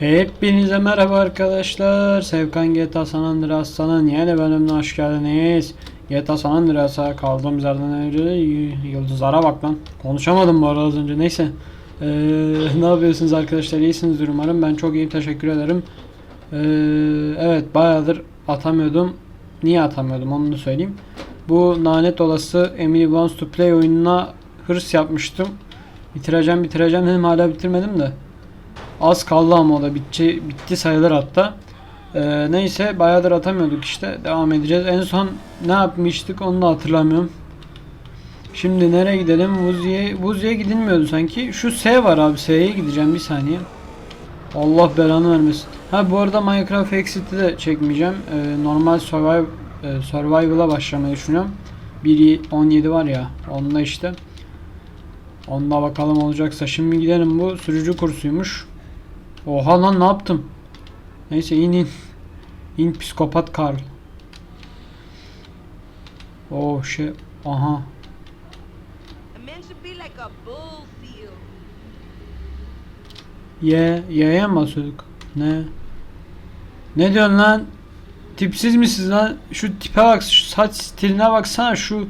Hepinize merhaba arkadaşlar. Sevkan GTA San Andreas'tan yeni bölümüne hoş geldiniz. GTA San Andreas'a kaldığımız yerden önce yıldızlara bak lan. Konuşamadım bu arada az önce neyse. Ee, ne yapıyorsunuz arkadaşlar? İyisinizdir umarım. Ben çok iyiyim teşekkür ederim. Ee, evet bayağıdır atamıyordum. Niye atamıyordum onu da söyleyeyim. Bu lanet olası Emily Wants to Play oyununa hırs yapmıştım. Bitireceğim bitireceğim dedim hala bitirmedim de. Az kaldı ama o da bitti, bitti sayılır hatta. Ee, neyse bayağıdır atamıyorduk işte. Devam edeceğiz. En son ne yapmıştık onu da hatırlamıyorum. Şimdi nereye gidelim? Vuzi'ye Vuzi'ye gidilmiyordu sanki. Şu S var abi. S'ye gideceğim bir saniye. Allah belanı vermesin. Ha bu arada Minecraft Exit'i de çekmeyeceğim. Ee, normal survival e, survival'a başlamayı düşünüyorum. 1.17 var ya. Onda işte. Onda bakalım olacaksa. Şimdi gidelim bu sürücü kursuymuş. Oha lan ne yaptım? Neyse in in. İn psikopat Karl. Oh şey. Aha. Ye. Ye'ye mi basıyorduk? Ne? Ne diyorsun lan? Tipsiz misiniz lan? Şu tipe bak, şu saç stiline baksana, şu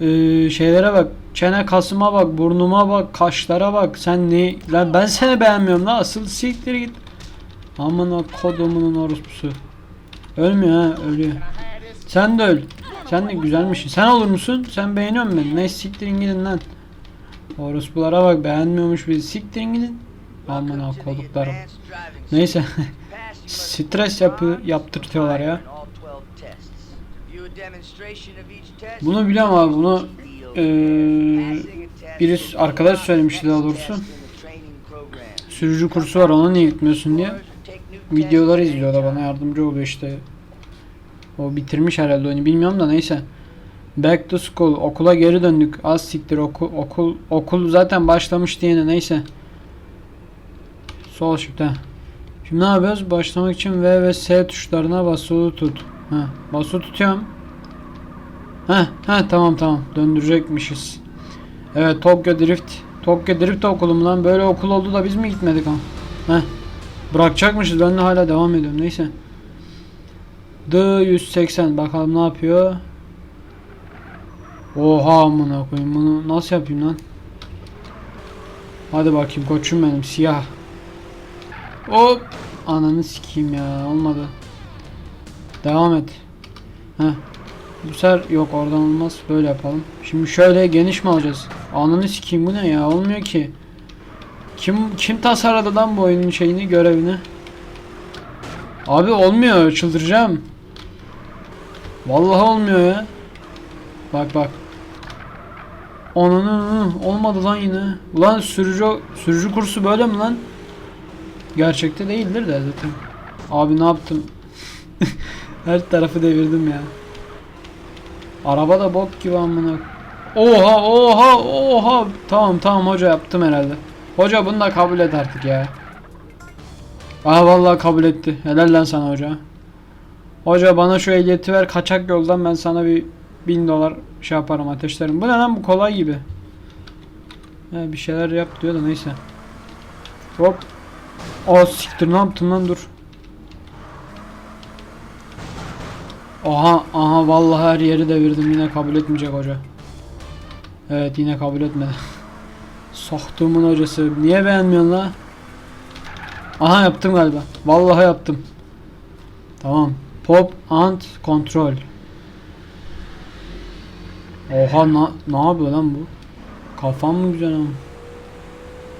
e, şeylere bak. Çene kasıma bak, burnuma bak, kaşlara bak. Sen ne? Lan ben seni beğenmiyorum lan. Asıl siktir git. Amına kodumunun orospusu. Ölmüyor ha, ölüyor. Sen de öl. Sen de güzelmişsin. Sen olur musun? Sen beğeniyor musun beni? Ne siktirin gidin lan. Orospulara bak beğenmiyormuş bizi. Siktirin gidin. Amına koduklarım. Neyse. Stres yapı yaptırtıyorlar ya. Bunu biliyorum abi, bunu, eee, birisi- arkadaş söylemişti daha doğrusu. Sürücü kursu var ona niye gitmiyorsun diye. Videoları izliyor da bana yardımcı oluyor işte. O bitirmiş herhalde oyunu bilmiyorum da neyse. Back to school okula geri döndük. Az siktir okul okul okul zaten başlamış diyene neyse. Sol shift ha. Şimdi ne yapıyoruz? Başlamak için V ve S tuşlarına basılı tut. Ha, basılı tutuyorum. Ha, ha tamam tamam. Döndürecekmişiz. Evet Tokyo Drift. Tokyo Drift okulum lan. Böyle okul oldu da biz mi gitmedik ama? Heh. Bırakacakmışız. Ben de hala devam ediyorum. Neyse. D 180 bakalım ne yapıyor. Oha amına koyayım bunu nasıl yapayım lan? Hadi bakayım koçum benim siyah. Hop ananı sikeyim ya olmadı. Devam et. Heh. Bu sefer yok oradan olmaz. Böyle yapalım. Şimdi şöyle geniş mi alacağız? Ananı sikeyim bu ne ya? Olmuyor ki. Kim kim tasarladı lan bu oyunun şeyini, görevini? Abi olmuyor, çıldıracağım. Vallahi olmuyor ya. Bak bak. Ananı olmadı lan yine. Ulan sürücü sürücü kursu böyle mi lan? Gerçekte değildir de zaten. Abi ne yaptım? Her tarafı devirdim ya. Araba da bok gibi amına. Oha oha oha. Tamam tamam hoca yaptım herhalde. Hoca bunu da kabul et artık ya. Aa vallahi kabul etti. Helal lan sana hoca. Hoca bana şu ehliyeti ver kaçak yoldan ben sana bir bin dolar şey yaparım ateşlerim. Bu ne lan bu kolay gibi. He, bir şeyler yap diyor da neyse. Hop. Aa siktir ne yaptın lan dur. Aha aha vallahi her yeri devirdim yine kabul etmeyecek hoca. Evet yine kabul etmedi. Soktuğumun hocası. Niye beğenmiyorsun la? Aha yaptım galiba. Vallahi yaptım. Tamam. Pop and control. Oha na ne yapıyor lan bu? Kafam mı güzel ama?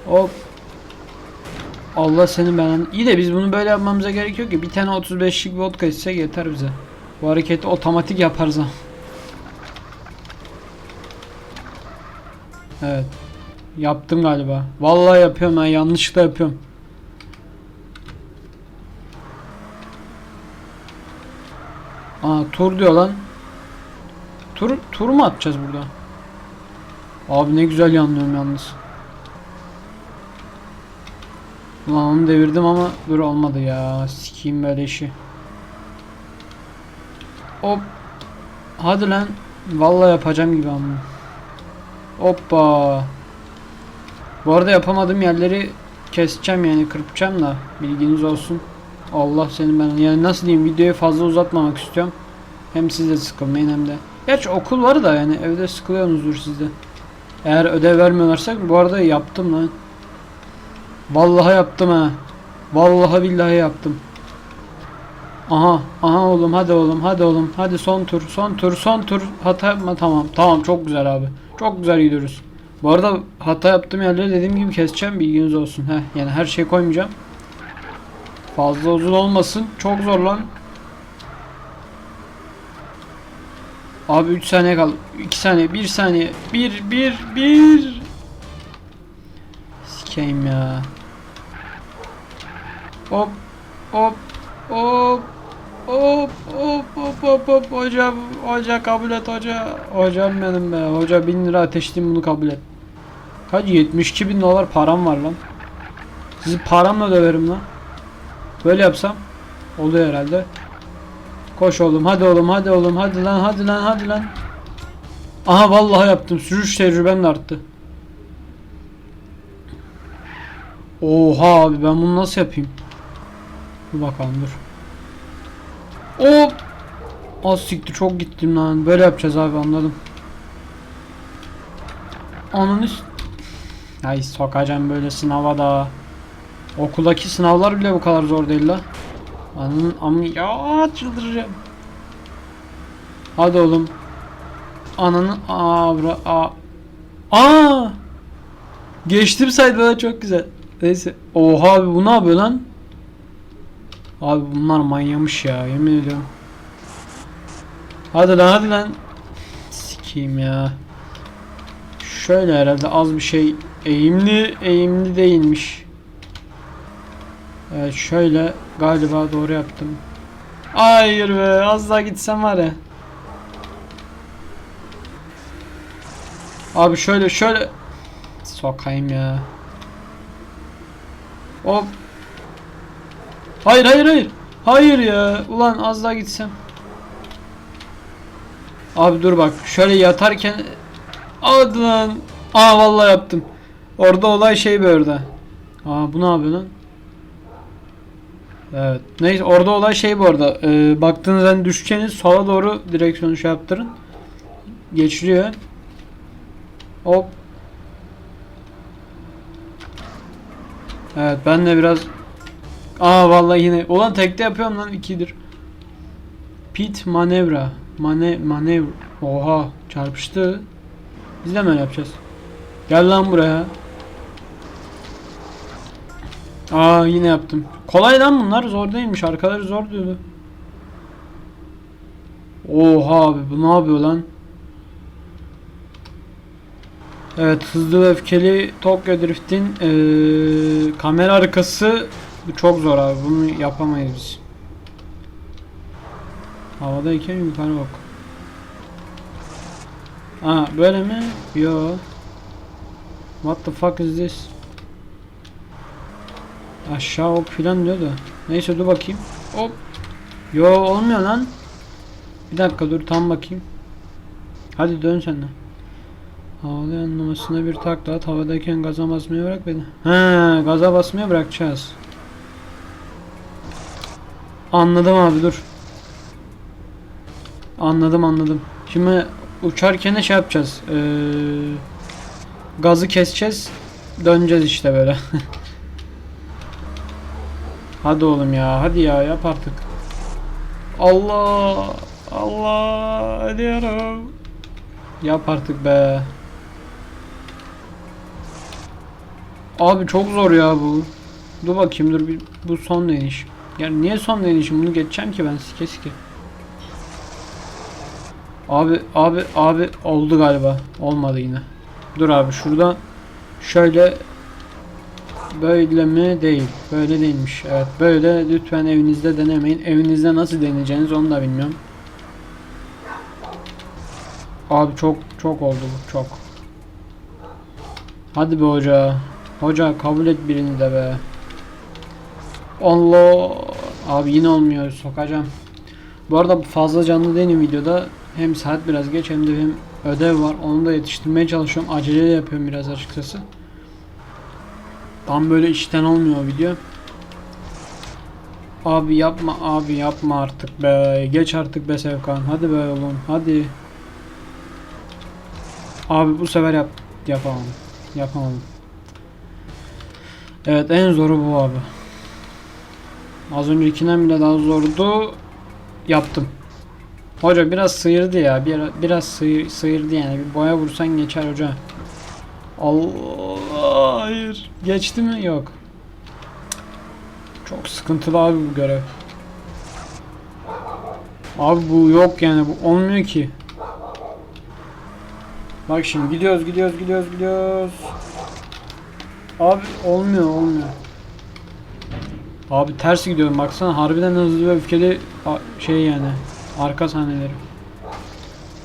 Hop. Allah senin belanı. İyi de biz bunu böyle yapmamıza gerek yok ki. Bir tane 35'lik vodka içsek yeter bize. Bu hareketi otomatik yaparız. Evet. Yaptım galiba. Vallahi yapıyorum ben yanlışlıkla yapıyorum. Aa tur diyor lan. Tur tur mu atacağız burada? Abi ne güzel yanlıyorum yalnız. Ulan onu devirdim ama dur olmadı ya. Sikeyim böyle işi. Hop. Hadi lan. Vallahi yapacağım gibi ama. Hoppa. Bu arada yapamadığım yerleri keseceğim yani kırpacağım da bilginiz olsun. Allah senin ben yani nasıl diyeyim videoyu fazla uzatmamak istiyorum. Hem siz de sıkılmayın hem de. Gerçi okul var da yani evde sıkılıyorsunuzdur siz de. Eğer ödev vermiyorlarsa bu arada yaptım lan. Vallahi yaptım ha. Vallahi billahi yaptım. Aha, aha oğlum hadi oğlum hadi oğlum hadi son tur son tur son tur hata yapma tamam tamam çok güzel abi çok güzel gidiyoruz. Bu arada hata yaptığım yerleri dediğim gibi keseceğim bilginiz olsun. Heh, yani her şeyi koymayacağım. Fazla uzun olmasın çok zor lan. Abi 3 saniye kaldı 2 saniye 1 saniye 1 1 1 Sikeyim ya. Hop hop hop hop hop hop hop hop. Hocam hoca kabul et hoca. Hocam benim be. Hoca 1000 lira ateşliyim bunu kabul et. Kaç? 72 bin dolar param var lan. Sizi paramla döverim lan. Böyle yapsam oluyor herhalde. Koş oğlum hadi oğlum hadi oğlum hadi lan hadi lan hadi lan. Aha vallahi yaptım. Sürüş tecrübem de arttı. Oha abi ben bunu nasıl yapayım? Dur bakalım dur. Hop! Az siktir çok gittim lan. Böyle yapacağız abi anladım. Ananı Ay sokacağım böyle sınava da. Okuldaki sınavlar bile bu kadar zor değil la. Ananın amı ya çıldıracağım. Hadi oğlum. Ananın avra a. Aa! Geçtim sayda çok güzel. Neyse. Oha abi bu ne yapıyor lan? Abi bunlar manyamış ya yemin ediyorum. Hadi lan hadi lan. Sikeyim ya. Şöyle herhalde az bir şey eğimli eğimli değilmiş. Evet şöyle galiba doğru yaptım. Hayır be az daha gitsem var ya. Abi şöyle şöyle sokayım ya. Hop. Hayır hayır hayır. Hayır ya. Ulan az daha gitsem. Abi dur bak. Şöyle yatarken Hadi lan. Aa vallahi yaptım. Orada olay şey orada. Aa bu ne yapıyor lan? Evet. Neyse orada olay şey bu arada. Ee, baktığınız hani düşeceğiniz sola doğru direksiyonu şey yaptırın. Geçiliyor. Hop. Evet ben de biraz Aa vallahi yine ulan tekte yapıyorum lan ikidir. Pit manevra. Mane manevra. Oha çarpıştı. Biz de mi öyle yapacağız? Gel lan buraya. Aa yine yaptım. Kolay lan bunlar zor değilmiş. Arkaları zor diyordu. Oha abi bu ne yapıyor lan? Evet hızlı ve öfkeli Tokyo Drift'in eee, kamera arkası bu çok zor abi bunu yapamayız biz. Havadayken yukarı bak. Aa böyle mi? Yo. What the fuck is this? Aşağı hop filan diyor da. Neyse dur bakayım. Hop. Yo olmuyor lan. Bir dakika dur tam bakayım. Hadi dön sen de. Havalı yanlamasına bir takla at. Havadayken gaza basmayı bırak beni. He, gaza basmaya bırakacağız. Anladım abi dur. Anladım anladım. Şimdi uçarken de şey yapacağız. Ee, gazı keseceğiz. Döneceğiz işte böyle. hadi oğlum ya. Hadi ya yap artık. Allah. Allah. Ediyorum. Yap artık be. Abi çok zor ya bu. Dur bakayım dur bir bu son deniş. Yani niye son denişim bunu geçeceğim ki ben sike sike. Abi abi abi oldu galiba. Olmadı yine. Dur abi şuradan şöyle böyle mi değil. Böyle değilmiş. Evet böyle lütfen evinizde denemeyin. Evinizde nasıl deneyeceğiniz onu da bilmiyorum. Abi çok çok oldu bu çok. Hadi be hoca. Hoca kabul et birini de be. Allah. Abi yine olmuyor sokacağım. Bu arada fazla canlı değilim videoda. Hem saat biraz geç hem de hem ödev var. Onu da yetiştirmeye çalışıyorum. Acele yapıyorum biraz açıkçası. Tam böyle içten olmuyor video. Abi yapma abi yapma artık be. Geç artık be Sevkan. Hadi be oğlum hadi. Abi bu sefer yap yapamadım. Yapamadım. Evet en zoru bu abi. Az öncekinden bile daha zordu. Yaptım. Hoca biraz sıyırdı ya. Bir, biraz sıyır, sıyırdı yani. Bir boya vursan geçer hoca. Allah hayır. Geçti mi? Yok. Çok sıkıntılı abi bu görev. Abi bu yok yani bu olmuyor ki. Bak şimdi gidiyoruz gidiyoruz gidiyoruz gidiyoruz. Abi olmuyor olmuyor. Abi ters gidiyorum baksana harbiden hızlı ve öfkeli şey yani arka sahneleri.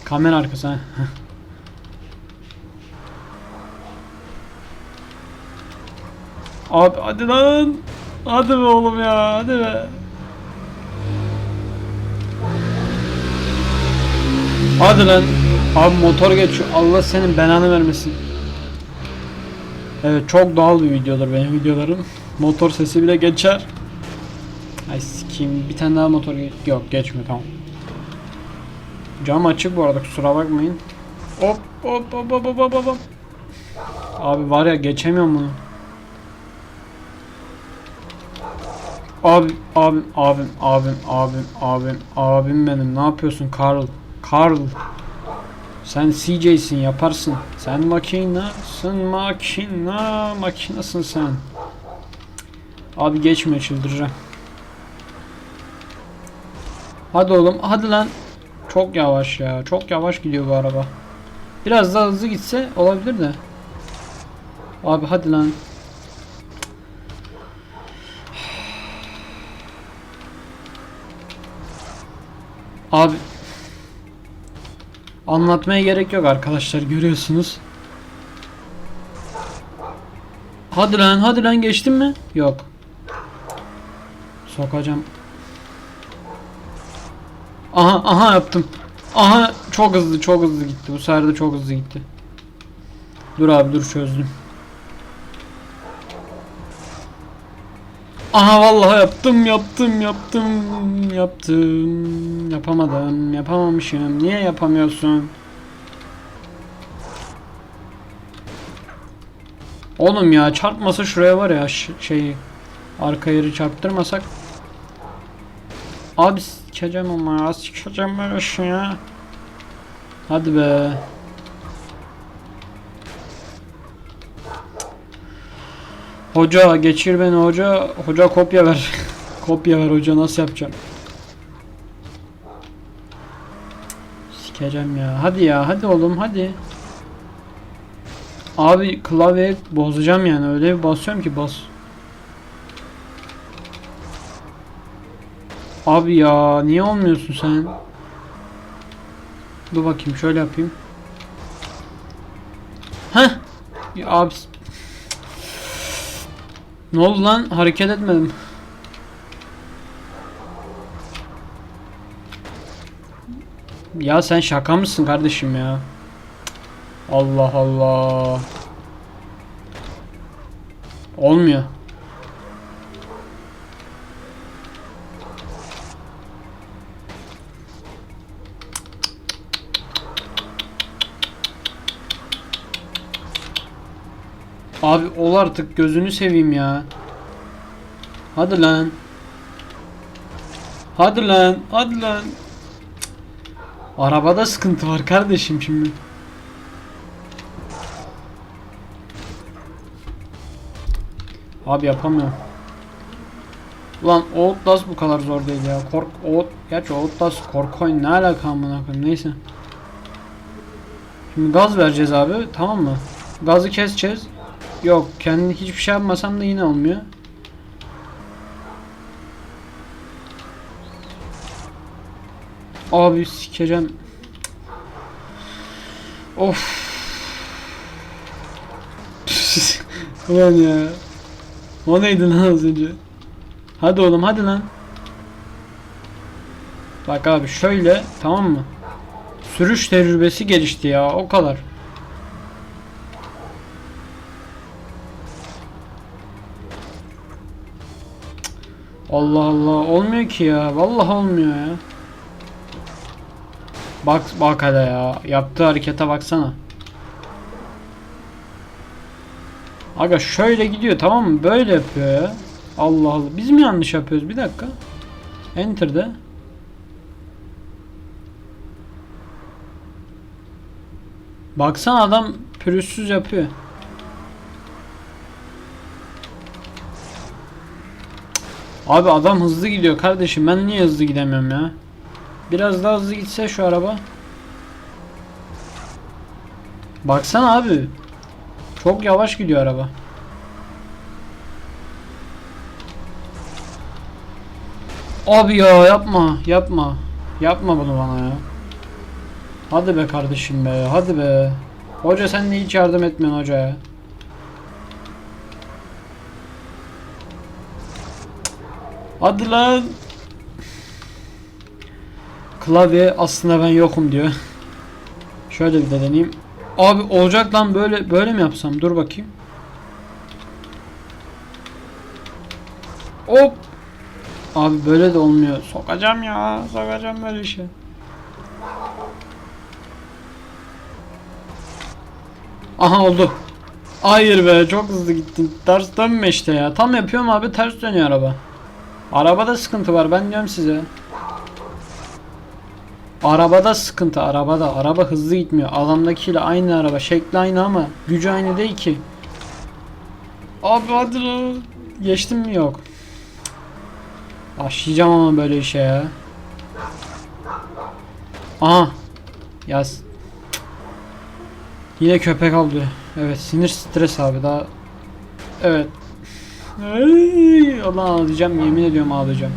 Kamera arkası ha. Abi hadi lan. Hadi be oğlum ya hadi be. Hadi lan. Abi motor geçiyor. Allah senin belanı vermesin. Evet çok doğal bir videodur benim videolarım. Motor sesi bile geçer. Ay sikeyim bir tane daha motor yok geçmiyor tamam. Cam açık bu arada kusura bakmayın. Hop hop hop hop hop hop hop. Abi var ya geçemiyorum bunu. Abi abim abim abim abim abim abim benim ne yapıyorsun Carl? Carl. Sen CJ'sin yaparsın. Sen makinasın makina makinasın sen. Abi geçme çıldıracağım. Hadi oğlum hadi lan. Çok yavaş ya. Çok yavaş gidiyor bu araba. Biraz daha hızlı gitse olabilir de. Abi hadi lan. Abi Anlatmaya gerek yok arkadaşlar görüyorsunuz. Hadi lan hadi lan geçtin mi? Yok. Sokacağım. Aha aha yaptım. Aha çok hızlı çok hızlı gitti. Bu sefer de çok hızlı gitti. Dur abi dur çözdüm. Aha vallahi yaptım yaptım yaptım yaptım yapamadım yapamamışım niye yapamıyorsun Oğlum ya çarpmasa şuraya var ya şeyi arka yeri çarptırmasak Abi sikeceğim ama ya sikeceğim böyle şey ya Hadi be Hoca geçir beni hoca. Hoca kopya ver. kopya ver hoca nasıl yapacağım? Sikeceğim ya. Hadi ya hadi oğlum hadi. Abi klavye bozacağım yani öyle bir basıyorum ki bas. Abi ya niye olmuyorsun sen? Dur bakayım şöyle yapayım. Heh. Ya abi ne oldu lan? Hareket etmedim. Ya sen şaka mısın kardeşim ya? Allah Allah. Olmuyor. Abi ol artık gözünü seveyim ya. Hadi lan. Hadi lan. Hadi lan. Arabada sıkıntı var kardeşim şimdi. Abi yapamıyorum. Ulan Outlast bu kadar zor değil ya. Kork Out gerçi Outlast korku oyunu ne alaka amına neyse. Şimdi gaz vereceğiz abi tamam mı? Gazı keseceğiz. Yok kendi hiçbir şey yapmasam da yine olmuyor. Abi sikeceğim. Of. Ulan ya. O neydi lan az önce? Hadi oğlum hadi lan. Bak abi şöyle tamam mı? Sürüş tecrübesi gelişti ya o kadar. Allah Allah olmuyor ki ya. Vallahi olmuyor ya. Bak bak hele ya. Yaptığı harekete baksana. Aga şöyle gidiyor tamam mı? Böyle yapıyor ya. Allah Allah. Biz mi yanlış yapıyoruz? Bir dakika. Enter'de. Baksana adam pürüzsüz yapıyor. Abi adam hızlı gidiyor kardeşim. Ben niye hızlı gidemiyorum ya? Biraz daha hızlı gitse şu araba. Baksana abi. Çok yavaş gidiyor araba. Abi ya yapma, yapma. Yapma bunu bana ya. Hadi be kardeşim be, hadi be. Hoca sen de hiç yardım etmiyorsun hoca ya. Hadi lan. Klavye aslında ben yokum diyor. Şöyle bir de deneyeyim. Abi olacak lan böyle böyle mi yapsam? Dur bakayım. Hop. Abi böyle de olmuyor. Sokacağım ya. Sokacağım böyle işe. Aha oldu. Hayır be çok hızlı gittin. Ters dönme işte ya. Tam yapıyorum abi ters dönüyor araba. Arabada sıkıntı var ben diyorum size. Arabada sıkıntı arabada. Araba hızlı gitmiyor. Adamdakiyle aynı araba. Şekli aynı ama gücü aynı değil ki. Abi hadi lan. Geçtim mi yok. Başlayacağım ama böyle işe ya. Aha. Yaz. Yine köpek aldı. Evet sinir stres abi daha. Evet. Ay, Allah ağlayacağım yemin ediyorum ağlayacağım.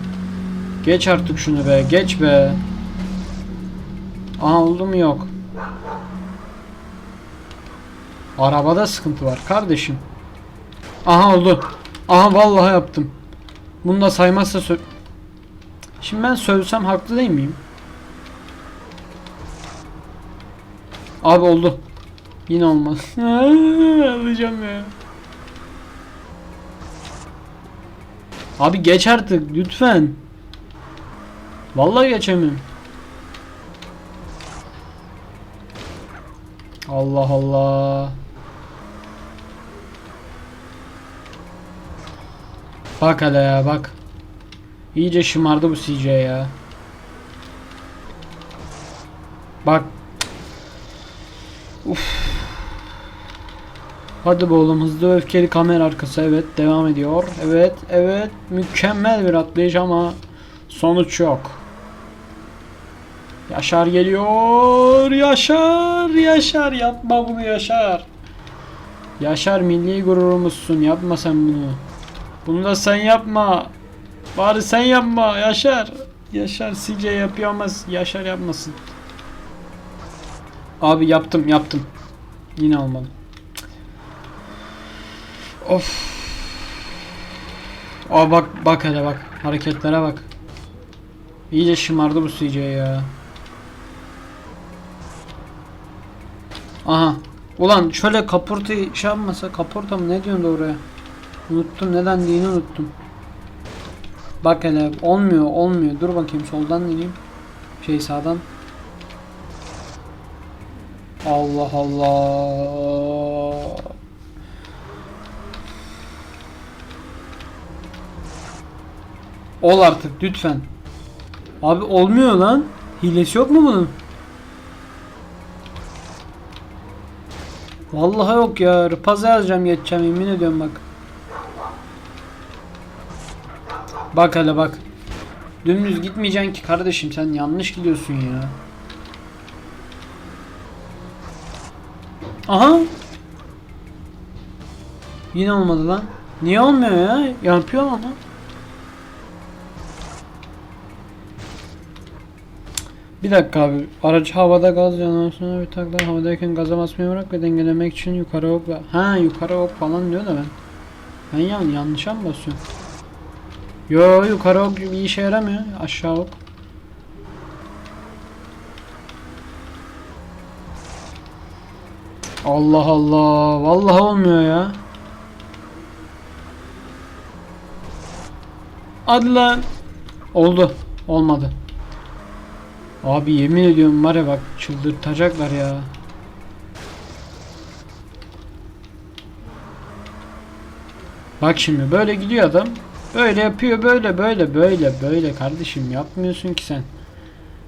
Geç artık şunu be geç be. Aha oldu mu yok. Arabada sıkıntı var kardeşim. Aha oldu. Aha vallahi yaptım. Bunu da saymazsa sö... Şimdi ben söylesem haklı değil miyim? Abi oldu. Yine olmaz. Alacağım ya. Abi geç artık lütfen. Vallahi geçemiyorum. Allah Allah. Bak hele ya bak. İyice şımardı bu CJ ya. Bak. Uf. Hadi be oğlum hızlı öfkeli kamera arkası evet devam ediyor. Evet evet mükemmel bir atlayış ama sonuç yok. Yaşar geliyor. Yaşar, Yaşar yapma bunu Yaşar. Yaşar milli gururumuzsun. Yapma sen bunu. Bunu da sen yapma. Bari sen yapma Yaşar. Yaşar CJ yapıyor ama Yaşar yapmasın. Abi yaptım yaptım. Yine olmadı. Of. Aa bak bak hele bak. Hareketlere bak. İyice şımardı bu CJ ya. Aha. Ulan şöyle kaportayı şey yapmasa kaporta mı ne diyorsun oraya? Unuttum neden dediğini unuttum. Bak hele olmuyor olmuyor. Dur bakayım soldan deneyeyim. Şey sağdan. Allah Allah. Ol artık lütfen. Abi olmuyor lan. Hilesi yok mu bunun? Vallahi yok ya. Rıpaza yazacağım geçeceğim yemin ediyorum bak. Bak hele bak. Dümdüz gitmeyeceksin ki kardeşim sen yanlış gidiyorsun ya. Aha. Yine olmadı lan. Niye olmuyor ya? Yapıyor ama. Bir dakika abi. Aracı havada gaz yanıyor sonra bir tak daha havadayken gaza basmayı bırak ve dengelemek için yukarı ve- Ha yukarı ok falan diyor da ben. Ben yan yanlışa mı basıyorum? Yo yukarı ok bir işe yaramıyor. Aşağı ok. Allah Allah. Vallahi olmuyor ya. Hadi. Oldu. Olmadı. Abi yemin ediyorum var ya bak çıldırtacaklar ya. Bak şimdi böyle gidiyor adam. Böyle yapıyor böyle böyle böyle böyle kardeşim yapmıyorsun ki sen.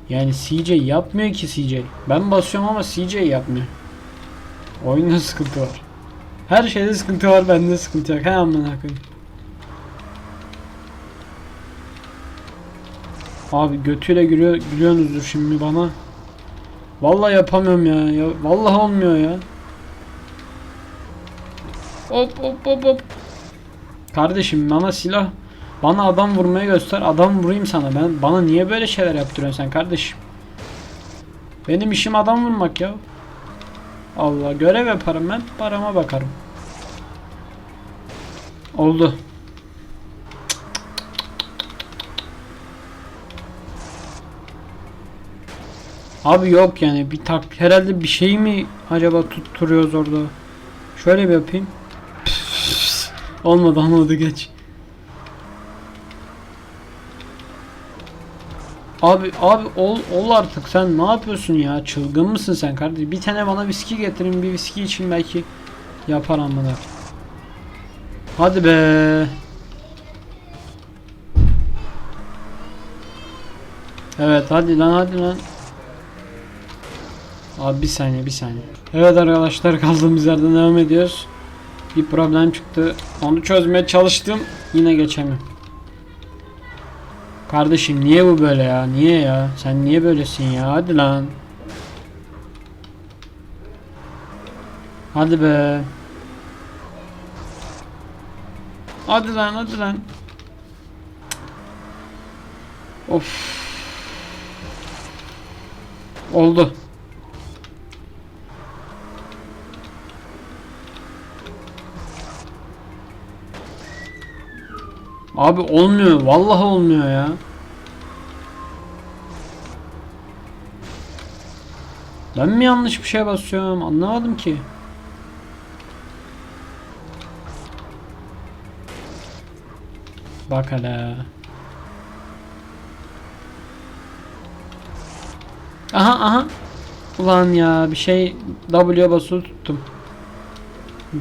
Yani CJ yapmıyor ki CJ. Ben basıyorum ama CJ yapmıyor. Oyunda sıkıntı var. Her şeyde sıkıntı var bende sıkıntı yok. He amına koyayım. Abi götüyle gülüyor, gülüyorsunuzdur şimdi bana. Vallahi yapamıyorum ya. ya. Vallahi olmuyor ya. Hop hop hop hop. Kardeşim bana silah bana adam vurmaya göster. Adam vurayım sana. Ben bana niye böyle şeyler yaptırıyorsun sen kardeşim? Benim işim adam vurmak ya. Allah görev yaparım ben. Parama bakarım. Oldu. Abi yok yani bir tak herhalde bir şey mi acaba tutturuyoruz orada? Şöyle bir yapayım. olmadı olmadı geç. Abi abi ol ol artık sen ne yapıyorsun ya çılgın mısın sen kardeşim bir tane bana viski getirin bir viski için belki yapar amına. Hadi be. Evet hadi lan hadi lan. Abi bir saniye bir saniye. Evet arkadaşlar kaldığımız yerden devam ediyoruz. Bir problem çıktı. Onu çözmeye çalıştım. Yine geçemiyorum. Kardeşim niye bu böyle ya? Niye ya? Sen niye böylesin ya? Hadi lan. Hadi be. Hadi lan hadi lan. Of. Oldu. Abi olmuyor. Vallahi olmuyor ya. Ben mi yanlış bir şey basıyorum? Anlamadım ki. Bak hele. Aha aha. Ulan ya bir şey W basılı tuttum.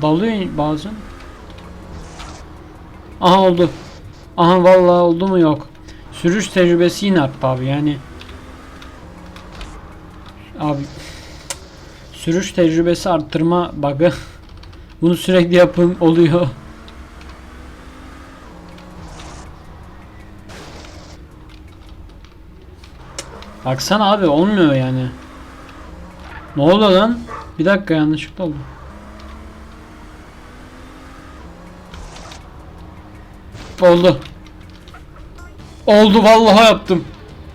Dalıyor bazen. Aha oldu. Aha vallahi oldu mu yok. Sürüş tecrübesi yine arttı abi yani. Abi sürüş tecrübesi arttırma bug'ı. Bunu sürekli yapın oluyor. Baksana abi olmuyor yani. Ne oldu lan? Bir dakika yanlışlıkla oldu. Oldu. Oldu vallahi yaptım.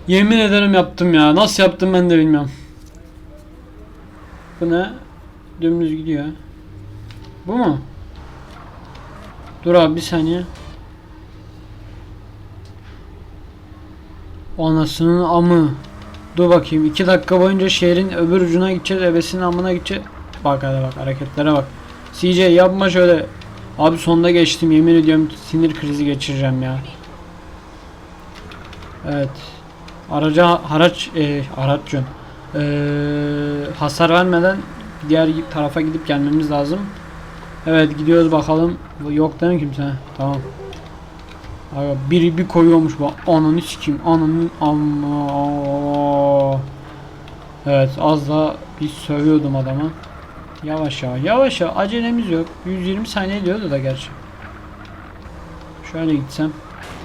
Yemin ederim yaptım ya. Nasıl yaptım ben de bilmiyorum. Bu ne? Dümdüz gidiyor. Bu mu? Dur abi bir saniye. Anasının amı. Dur bakayım. 2 dakika boyunca şehrin öbür ucuna gideceğiz. Ebesinin amına gideceğiz. Bak hadi bak hareketlere bak. CJ yapma şöyle. Abi sonda geçtim yemin ediyorum sinir krizi geçireceğim ya. Evet. Araca haraç e, araç. E, hasar vermeden diğer tarafa gidip gelmemiz lazım. Evet gidiyoruz bakalım. Yok değil mi kimse? Tamam. Abi biri bir koyuyormuş bu. Ananı sikeyim. Ananı amma. Evet az daha bir sövüyordum adama. Yavaş yavaş. Yavaş yavaş. Acelemiz yok. 120 saniye diyordu da gerçi. Şöyle gitsem.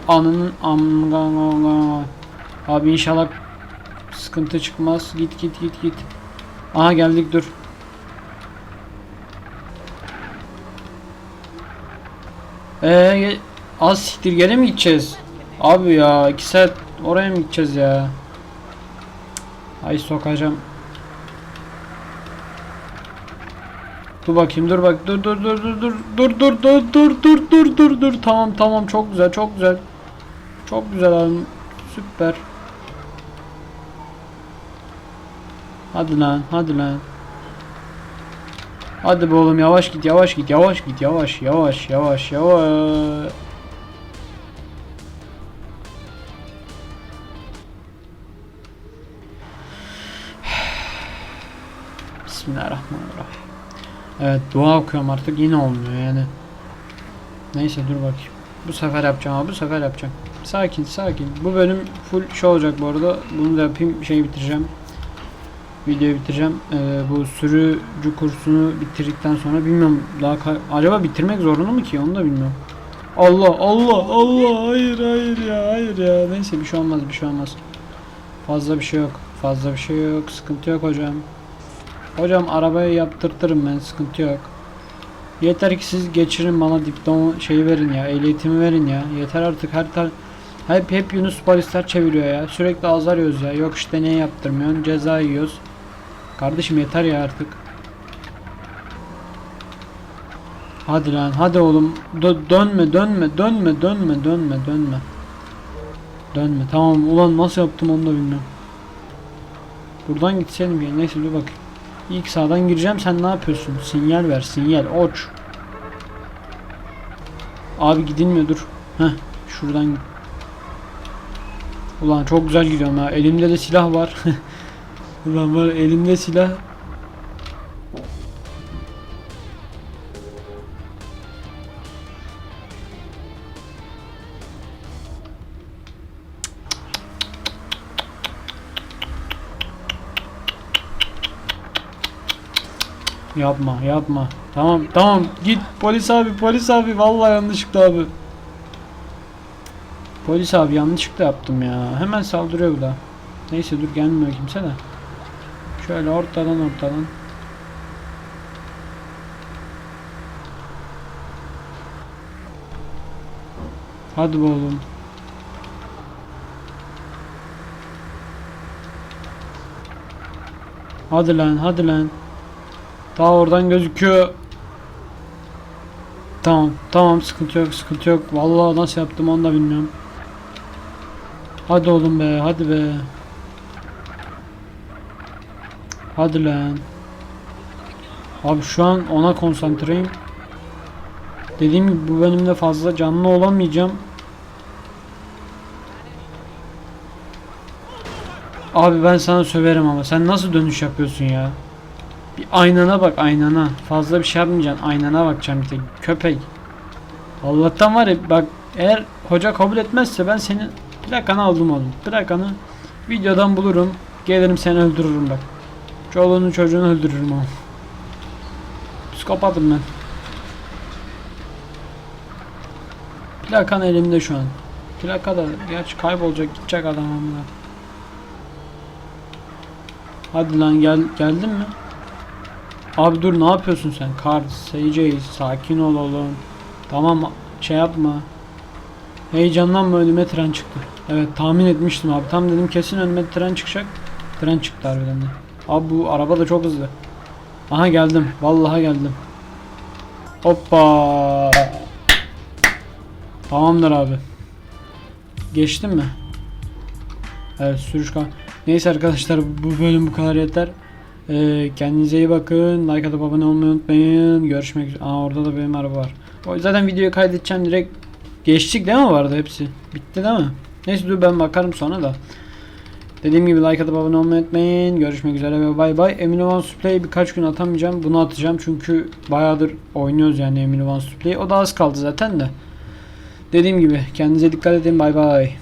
Anının amga Abi inşallah sıkıntı çıkmaz. Git git git git. Aha geldik dur. Eee az siktir geri mi gideceğiz? Abi ya 2 saat oraya mı gideceğiz ya? Ay sokacağım. Dur bakayım dur bak dur dur dur dur dur dur dur dur dur dur dur dur dur tamam tamam çok güzel çok güzel çok güzel abi süper hadi lan hadi lan hadi be oğlum yavaş git yavaş git yavaş git yavaş yavaş yavaş yavaş Bismillahirrahmanirrahim Evet dua okuyorum artık yine olmuyor yani. Neyse dur bakayım. Bu sefer yapacağım abi bu sefer yapacağım. Sakin sakin. Bu bölüm full şey olacak bu arada. Bunu da yapayım şey bitireceğim. Videoyu bitireceğim. Ee, bu sürücü kursunu bitirdikten sonra bilmiyorum daha acaba bitirmek zorunda mı ki onu da bilmiyorum. Allah Allah Allah hayır hayır ya hayır ya neyse bir şey olmaz bir şey olmaz. Fazla bir şey yok. Fazla bir şey yok. Sıkıntı yok hocam. Hocam arabayı yaptırtırım ben sıkıntı yok. Yeter ki siz geçirin bana diploma şeyi verin ya ehliyetimi verin ya. Yeter artık her tar hep hep Yunus polisler çeviriyor ya. Sürekli azar yiyoruz ya. Yok işte niye yaptırmıyorsun ceza yiyoruz. Kardeşim yeter ya artık. Hadi lan hadi oğlum Dö- dönme dönme dönme dönme dönme dönme. Dönme tamam ulan nasıl yaptım onu da bilmiyorum. Buradan gitseydim ya neyse dur bakayım. İlk sağdan gireceğim sen ne yapıyorsun? Sinyal ver sinyal oç. Abi gidilmiyor dur. Heh şuradan. Ulan çok güzel gidiyorum ha. Elimde de silah var. Ulan var elimde silah. Yapma yapma. Tamam tamam git polis abi polis abi vallahi yanlışlıkla abi. Polis abi yanlışlıkla yaptım ya. Hemen saldırıyor bu da. Neyse dur gelmiyor kimse de. Şöyle ortadan ortadan. Hadi be oğlum. Hadi lan hadi lan. Daha oradan gözüküyor. Tamam tamam sıkıntı yok sıkıntı yok. Vallahi nasıl yaptım onu da bilmiyorum. Hadi oğlum be hadi be. Hadi lan. Abi şu an ona konsantreyim. Dediğim gibi bu bölümde fazla canlı olamayacağım. Abi ben sana söverim ama sen nasıl dönüş yapıyorsun ya? Bir aynana bak aynana. Fazla bir şey yapmayacaksın. Aynana bakacaksın bir tek. Köpek. Allah'tan var ya bak eğer hoca kabul etmezse ben senin plakanı aldım oğlum. Plakanı videodan bulurum. Gelirim seni öldürürüm bak. Çoluğunu çocuğunu öldürürüm oğlum. Psikopatım ben. Plakan elimde şu an. Plaka da gerçi kaybolacak gidecek adam amına. Hadi lan gel geldin mi? Abi dur ne yapıyorsun sen? Kar, CJ sakin ol oğlum. Tamam şey yapma. Heyecanlanma önüme tren çıktı. Evet tahmin etmiştim abi. Tam dedim kesin önüme tren çıkacak. Tren çıktı harbiden de. Abi bu araba da çok hızlı. Aha geldim. Vallahi geldim. Hoppa. Tamamdır abi. Geçtin mi? Evet sürüş kan. Neyse arkadaşlar bu bölüm bu kadar yeter. Ee, kendinize iyi bakın. Like atıp abone olmayı unutmayın. Görüşmek üzere. Aa orada da benim araba var. O zaten videoyu kaydedeceğim direkt. Geçtik değil mi vardı hepsi? Bitti değil mi? Neyse dur ben bakarım sonra da. Dediğim gibi like atıp abone olmayı unutmayın. Görüşmek üzere ve bay bay. Emin Vans Play birkaç gün atamayacağım. Bunu atacağım çünkü bayağıdır oynuyoruz yani Emin Vans Play. O da az kaldı zaten de. Dediğim gibi kendinize dikkat edin. Bay bay.